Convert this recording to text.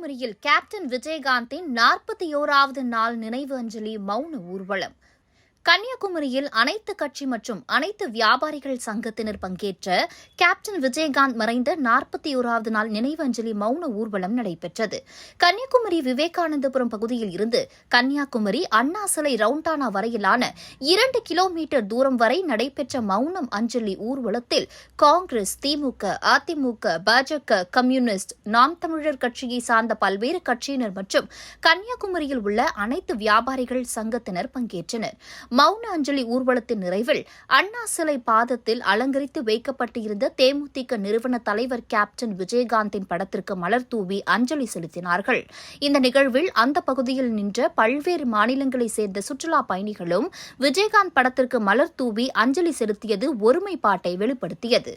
கன்னியாகுமரியில் கேப்டன் விஜயகாந்தின் நாற்பத்தி ஓராவது நாள் நினைவு அஞ்சலி மௌன ஊர்வலம். கன்னியாகுமரியில் அனைத்து கட்சி மற்றும் அனைத்து வியாபாரிகள் சங்கத்தினர் பங்கேற்ற கேப்டன் விஜயகாந்த் மறைந்த நாற்பத்தி ஓராவது நாள் நினைவஞ்சலி மௌன ஊர்வலம் நடைபெற்றது. கன்னியாகுமரி விவேகானந்தபுரம் பகுதியில் இருந்து கன்னியாகுமரி அண்ணா சிலை ரவுண்டானா வரையிலான இரண்டு கிலோமீட்டர் தூரம் வரை நடைபெற்ற மௌனம் அஞ்சலி ஊர்வலத்தில் காங்கிரஸ் திமுக அதிமுக பாஜக கம்யூனிஸ்ட் நாம் தமிழர் கட்சியை சார்ந்த பல்வேறு கட்சியினர் மற்றும் கன்னியாகுமரியில் உள்ள அனைத்து வியாபாரிகள் சங்கத்தினர் பங்கேற்றனர். மௌன அஞ்சலி ஊர்வலத்தின் நிறைவில் அண்ணா சிலை பாதத்தில் அலங்கரித்து வைக்கப்பட்டிருந்த தேமுதிக நிறுவன தலைவர் கேப்டன் விஜயகாந்தின் படத்திற்கு மலர் தூவி அஞ்சலி செலுத்தினார்கள். இந்த நிகழ்வில் அந்த பகுதியில் நின்ற பல்வேறு மாநிலங்களைச் சேர்ந்த சுற்றுலா பயணிகளும் விஜயகாந்த் படத்திற்கு மலர் தூவி அஞ்சலி செலுத்தியது ஒருமைப்பாட்டை வெளிப்படுத்தியது.